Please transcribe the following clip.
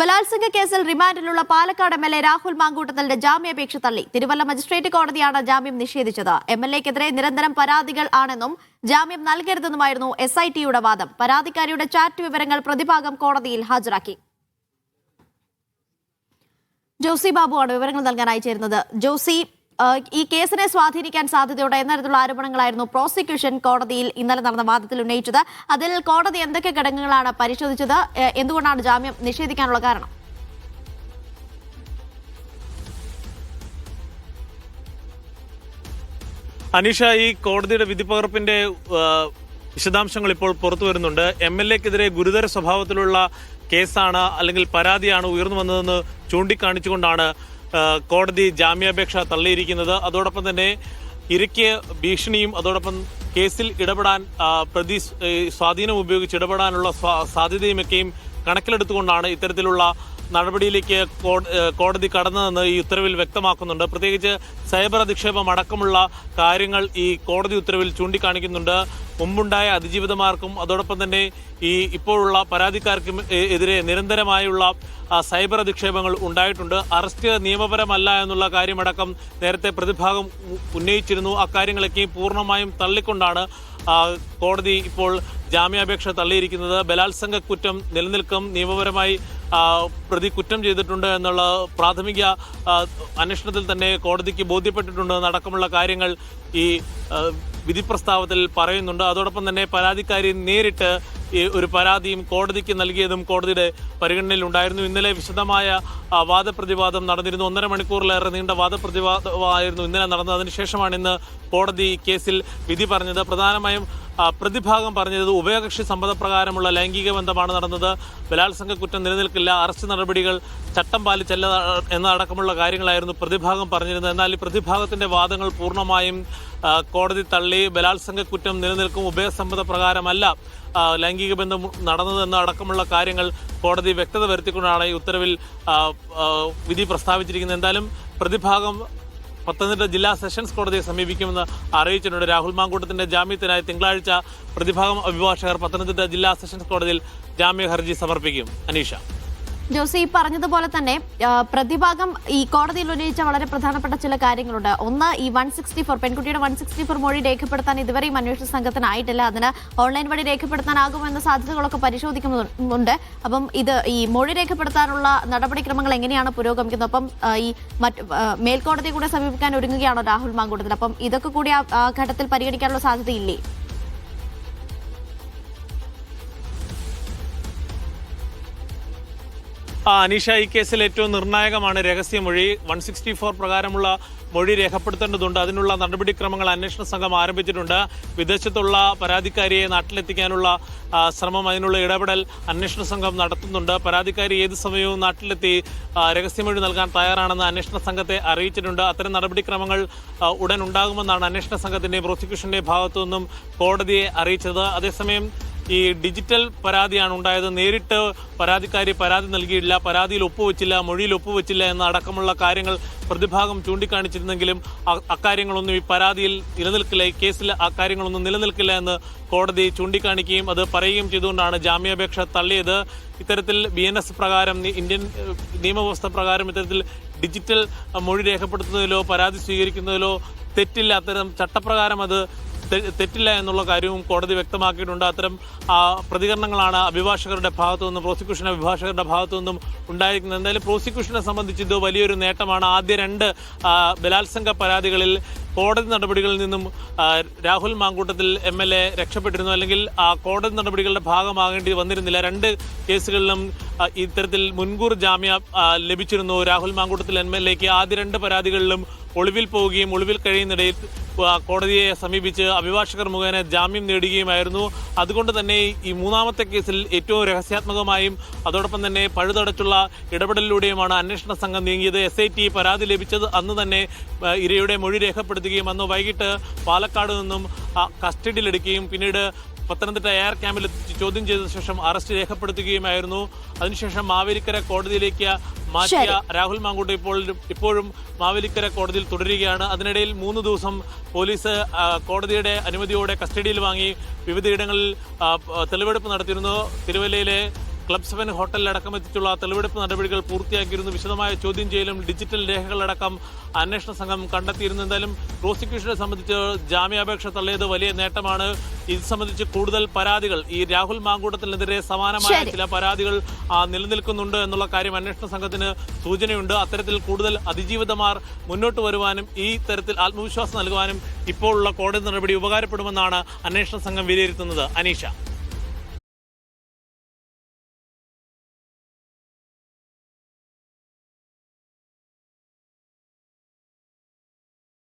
ബലാത്സംഗ കേസിൽ റിമാൻഡിലുള്ള Palakkad M L A Rahul മാങ്കൂട്ടത്തലിന്റെ ജാമ്യാപേക്ഷ തള്ളി. തിരുവല്ല മജിസ്ട്രേറ്റ് കോടതിയാണ് ജാമ്യം നിഷേധിച്ചത്. എം എൽ എക്കെതിരെ നിരന്തരം പരാതികൾ ആണെന്നും ജാമ്യം നൽകരുതെന്നുമായിരുന്നു എസ് ഐ ടിയുടെ വാദം. പരാതിക്കാരിയുടെ ചാറ്റ് വിവരങ്ങൾ പ്രതിഭാഗം കോടതിയിൽ ഹാജരാക്കി. ജോസി ബാബുവാണ് വിവരങ്ങൾ നൽകാനായി ചേരുന്നത്. ജോസി ഈ കേസിനെ സ്വാധീനിക്കാൻ സാധ്യതയുള്ള എന്നതരത്തിലുള്ള ആരോപണങ്ങളായിരുന്നു പ്രോസിക്യൂഷൻ കോടതിയിൽ ഇന്നലെ നടന്ന വാദത്തിൽ ഉന്നയിച്ചത്. അതിൽ കോടതി എന്തൊക്കെ ഘടകങ്ങളാണ് പരിശോധിച്ചത്? എന്തുകൊണ്ടാണ് ജാമ്യം നിഷേധിക്കാനുള്ള കാരണം? അനീഷ ഈ കോടതിയുടെ വിധിപ്പകർപ്പിന്റെ പകർപ്പിന്റെ വിശദാംശങ്ങൾ ഇപ്പോൾ പുറത്തു വരുന്നുണ്ട്. എം എൽ എക്കെതിരെ ഗുരുതര സ്വഭാവത്തിലുള്ള കേസാണ് അല്ലെങ്കിൽ പരാതിയാണ് ഉയർന്നു വന്നതെന്ന് ചൂണ്ടിക്കാണിച്ചുകൊണ്ടാണ് കോടതി ജാമ്യാപേക്ഷ തള്ളിയിരിക്കുന്നത്. അതോടൊപ്പം തന്നെ ഇരയ്ക്ക് ഭീഷണിയും അതോടൊപ്പം കേസിൽ ഇടപെടാൻ പ്രതി സ്വാധീനം ഉപയോഗിച്ച് ഇടപെടാനുള്ള സാധ്യതയുമൊക്കെയും കണക്കിലെടുത്തുകൊണ്ടാണ് ഇത്തരത്തിലുള്ള നടപടിയിലേക്ക് കോടതി കടന്നതെന്ന് ഈ ഉത്തരവിൽ വ്യക്തമാക്കുന്നുണ്ട്. പ്രത്യേകിച്ച് സൈബർ അധിക്ഷേപം അടക്കമുള്ള കാര്യങ്ങൾ ഈ കോടതി ഉത്തരവിൽ ചൂണ്ടിക്കാണിക്കുന്നുണ്ട്. മുമ്പുണ്ടായ അതിജീവിതമാർക്കും അതോടൊപ്പം തന്നെ ഈ ഇപ്പോഴുള്ള പരാതിക്കാർക്കും എതിരെ നിരന്തരമായുള്ള സൈബർ അധിക്ഷേപങ്ങൾ ഉണ്ടായിട്ടുണ്ട്. അറസ്റ്റ് നിയമപരമല്ല എന്നുള്ള കാര്യമടക്കം നേരത്തെ പ്രതിഭാഗം ഉന്നയിച്ചിരുന്നു. അക്കാര്യങ്ങളൊക്കെ പൂർണമായും തള്ളിക്കൊണ്ടാണ് കോടതി ഇപ്പോൾ ജാമ്യാപേക്ഷ തള്ളിയിരിക്കുന്നത്. ബലാത്സംഗ കുറ്റം നിലനിൽക്കും. നിയമപരമായി പ്രതി കുറ്റം ചെയ്തിട്ടുണ്ട് എന്നുള്ള പ്രാഥമിക അന്വേഷണത്തിൽ തന്നെ കോടതിക്ക് ബോധ്യപ്പെട്ടിട്ടുണ്ട് എന്നടക്കമുള്ള കാര്യങ്ങൾ ഈ വിധി പ്രസ്താവത്തിൽ പറയുന്നുണ്ട്. അതോടൊപ്പം തന്നെ പരാതിക്കാരി നേരിട്ട് ഒരു പരാതിയും കോടതിക്ക് നൽകിയതും കോടതിയുടെ പരിഗണനയിൽ ഉണ്ടായിരുന്നു. ഇന്നലെ വിശദമായ വാദപ്രതിവാദം നടന്നിരുന്നു. ഒന്നര മണിക്കൂറിലേറെ നീണ്ട വാദപ്രതിവാദമായിരുന്നു ഇന്നലെ നടന്നത്. അതിനുശേഷമാണ് ഇന്ന് കോടതി കേസിൽ വിധി പറഞ്ഞത്. പ്രധാനമായും പ്രതിഭാഗം പറഞ്ഞത് ഉഭയകക്ഷി സമ്മതപ്രകാരമുള്ള ലൈംഗിക ബന്ധമാണ് നടന്നത്. ബലാത്സംഗ കുറ്റം നിലനിൽക്കില്ല. അറസ്റ്റ് നടപടികൾ ചട്ടം പാലിച്ചല്ല എന്നടക്കമുള്ള കാര്യങ്ങളായിരുന്നു പ്രതിഭാഗം പറഞ്ഞിരുന്നത്. എന്നാൽ ഈ പ്രതിഭാഗത്തിന്റെ വാദങ്ങൾ പൂർണമായും കോടതി തള്ളി. ബലാത്സംഗ കുറ്റം നിലനിൽക്കും ഉഭയസമ്മത പ്രകാരമല്ല ലൈംഗിക ബന്ധം നടന്നതെന്ന അടക്കമുള്ള കാര്യങ്ങൾ കോടതി വ്യക്തത വരുത്തിക്കൊണ്ടാണ് ഈ ഉത്തരവിൽ വിധി പ്രസ്താവിച്ചിരിക്കുന്നത്. എന്തായാലും പ്രതിഭാഗം പത്തനംതിട്ട ജില്ലാ സെഷൻസ് കോടതിയെ സമീപിക്കുമെന്ന് അറിയിച്ചിട്ടുണ്ട്. രാഹുൽ മാങ്കൂട്ടത്തിന്റെ ജാമ്യത്തിനായി തിങ്കളാഴ്ച പ്രതിഭാഗം അഭിഭാഷകർ പത്തനംതിട്ട ജില്ലാ സെഷൻസ് കോടതിയിൽ ജാമ്യ ഹർജി സമർപ്പിക്കും. അനീഷ. ജോസി ഈ പറഞ്ഞതുപോലെ തന്നെ പ്രതിഭാഗം ഈ കോടതിയിൽ ഉന്നയിച്ച വളരെ പ്രധാനപ്പെട്ട ചില കാര്യങ്ങളുണ്ട്. ഒന്ന് ഈ വൺ സിക്സ്റ്റി ഫോർ പെൺകുട്ടിയുടെ വൺ സിക്സ്റ്റി ഫോർ മൊഴി രേഖപ്പെടുത്താൻ ഇതുവരെയും അന്വേഷണ സംഘത്തിനായിട്ടില്ല. അതിന് ഓൺലൈൻ വഴി രേഖപ്പെടുത്താനാകുമെന്ന സാധ്യതകളൊക്കെ പരിശോധിക്കുന്നുണ്ട്. അപ്പം ഇത് ഈ മൊഴി രേഖപ്പെടുത്താനുള്ള നടപടിക്രമങ്ങൾ എങ്ങനെയാണ് പുരോഗമിക്കുന്നത്? അപ്പം ഈ മറ്റ് മേൽക്കോടതിയെ കൂടെ സമീപിക്കാൻ ഒരുങ്ങുകയാണോ രാഹുൽ മാങ്കൂട്ടത്തിൽ? അപ്പം ഇതൊക്കെ കൂടി ആ ഘട്ടത്തിൽ പരിഗണിക്കാനുള്ള സാധ്യതയില്ലേ? അനീഷ ഈ കേസിൽ ഏറ്റവും നിർണായകമാണ് രഹസ്യമൊഴി. വൺ സിക്സ്റ്റി ഫോർ പ്രകാരമുള്ള മൊഴി രേഖപ്പെടുത്തേണ്ടതുണ്ട്. അതിനുള്ള നടപടിക്രമങ്ങൾ അന്വേഷണ സംഘം ആരംഭിച്ചിട്ടുണ്ട്. വിദേശത്തുള്ള പരാതിക്കാരിയെ നാട്ടിലെത്തിക്കാനുള്ള ശ്രമം അതിനുള്ള ഇടപെടൽ അന്വേഷണ സംഘം നടത്തുന്നുണ്ട്. പരാതിക്കാരി ഏത് സമയവും നാട്ടിലെത്തി രഹസ്യമൊഴി നൽകാൻ തയ്യാറാണെന്ന് അന്വേഷണ സംഘത്തെ അറിയിച്ചിട്ടുണ്ട്. അത്തരം നടപടിക്രമങ്ങൾ ഉടൻ ഉണ്ടാകുമെന്നാണ് അന്വേഷണ സംഘത്തിന്റെയും പ്രോസിക്യൂഷന്റെയും ഭാഗത്തു നിന്നും കോടതിയെ അറിയിച്ചത്. അതേസമയം ഈ ഡിജിറ്റൽ പരാതിയാണ് ഉണ്ടായത്. നേരിട്ട് പരാതിക്കാരി പരാതി നൽകിയില്ല പരാതിയിൽ ഒപ്പുവെച്ചില്ല മൊഴിയിൽ ഒപ്പുവെച്ചില്ല എന്ന അടക്കമുള്ള കാര്യങ്ങൾ പ്രതിഭാഗം ചൂണ്ടിക്കാണിച്ചിരുന്നെങ്കിലും അക്കാര്യങ്ങളൊന്നും ഈ പരാതിയിൽ നിലനിൽക്കില്ല ഈ കേസിൽ ആ കാര്യങ്ങളൊന്നും നിലനിൽക്കില്ല എന്ന് കോടതി ചൂണ്ടിക്കാണിക്കുകയും അത് പറയുകയും ചെയ്തുകൊണ്ടാണ് ജാമ്യാപേക്ഷ തള്ളിയത്. ഇത്തരത്തിൽ ബി എൻ എസ് പ്രകാരം ഇന്ത്യൻ നിയമവ്യവസ്ഥ പ്രകാരം ഇത്തരത്തിൽ ഡിജിറ്റൽ മൊഴി രേഖപ്പെടുത്തുന്നതിലോ പരാതി സ്വീകരിക്കുന്നതിലോ തെറ്റില്ല. അത്തരം ചട്ടപ്രകാരം അത് തെറ്റില്ല എന്നുള്ള കാര്യവും കോടതി വ്യക്തമാക്കിയിട്ടുണ്ട്. അത്തരം പ്രതികരണങ്ങളാണ് അഭിഭാഷകരുടെ ഭാഗത്തു നിന്നും പ്രോസിക്യൂഷൻ അഭിഭാഷകരുടെ ഭാഗത്തു നിന്നും ഉണ്ടായിരിക്കുന്നത്. എന്തായാലും പ്രോസിക്യൂഷനെ സംബന്ധിച്ച് ഇത് വലിയൊരു നേട്ടമാണ്. ആദ്യ രണ്ട് ബലാത്സംഗ പരാതികളിൽ കോടതി നടപടികളിൽ നിന്നും Rahul Mankoottathil M L A രക്ഷപ്പെട്ടിരുന്നു. അല്ലെങ്കിൽ ആ കോടതി നടപടികളുടെ ഭാഗമാകേണ്ടി വന്നിരുന്നില്ല. രണ്ട് കേസുകളിലും ഇത്തരത്തിൽ മുൻകൂർ ജാമ്യ ലഭിച്ചിരുന്നു. രാഹുൽ മാങ്കൂട്ടത്തിൽ എം എൽ എക്ക് ആദ്യ രണ്ട് പരാതികളിലും ഒളിവിൽ പോവുകയും ഒളിവിൽ കഴിയുന്നിടയിൽ കോടതിയെ സമീപിച്ച് അഭിഭാഷകർ മുഖേന ജാമ്യം നേടുകയുമായിരുന്നു. അതുകൊണ്ട് തന്നെ ഈ മൂന്നാമത്തെ കേസിൽ ഏറ്റവും രഹസ്യാത്മകമായും അതോടൊപ്പം തന്നെ പഴുതടച്ചുള്ള ഇടപെടലിലൂടെയുമാണ് അന്വേഷണ സംഘം നീങ്ങിയത്. എസ് പരാതി ലഭിച്ചത് അന്ന് തന്നെ ഇരയുടെ മൊഴി രേഖപ്പെടുത്തുകയും അന്ന് വൈകിട്ട് പാലക്കാട് നിന്നും കസ്റ്റഡിയിലെടുക്കുകയും പിന്നീട് പത്തനംതിട്ട എയർ ക്യാമ്പിൽ ചോദ്യം ചെയ്ത ശേഷം അറസ്റ്റ് രേഖപ്പെടുത്തുകയുമായിരുന്നു. അതിനുശേഷം മാവേലിക്കര കോടതിയിലേക്ക് മാറ്റിയ രാഹുൽ മാങ്കൂട്ട് ഇപ്പോൾ ഇപ്പോഴും മാവേലിക്കര കോടതിയിൽ തുടരുകയാണ്. അതിനിടയിൽ മൂന്ന് ദിവസം പോലീസ് കോടതിയുടെ അനുമതിയോടെ കസ്റ്റഡിയിൽ വാങ്ങി വിവിധയിടങ്ങളിൽ തെളിവെടുപ്പ് നടത്തിയിരുന്നു. തിരുവല്ലയിലെ ക്ലബ് സെവൻ ഹോട്ടലിലടക്കം എത്തിച്ചുള്ള തെളിവെടുപ്പ് നടപടികൾ പൂർത്തിയാക്കിയിരുന്നു. വിശദമായ ചോദ്യം ചെയ്യലും ഡിജിറ്റൽ രേഖകളടക്കം അന്വേഷണ സംഘം കണ്ടെത്തിയിരുന്നു. എന്തായാലും പ്രോസിക്യൂഷനെ സംബന്ധിച്ച് ജാമ്യാപേക്ഷ തള്ളിയത് വലിയ നേട്ടമാണ്. ഇത് സംബന്ധിച്ച് കൂടുതൽ പരാതികൾ. ഈ രാഹുൽ മാങ്കൂട്ടത്തിനെതിരെ സമാനമായ. ചില പരാതികൾ നിലനിൽക്കുന്നുണ്ട് എന്നുള്ള കാര്യം അന്വേഷണ സംഘത്തിന് സൂചനയുണ്ട്. അത്തരത്തിൽ കൂടുതൽ അതിജീവിതമാർ മുന്നോട്ട് വരുവാനും ഈ തരത്തിൽ ആത്മവിശ്വാസം നൽകുവാനും ഇപ്പോഴുള്ള കോടതി നടപടി ഉപകാരപ്പെടുമെന്നാണ് അന്വേഷണ സംഘം വിലയിരുത്തുന്നത്. അനീഷ.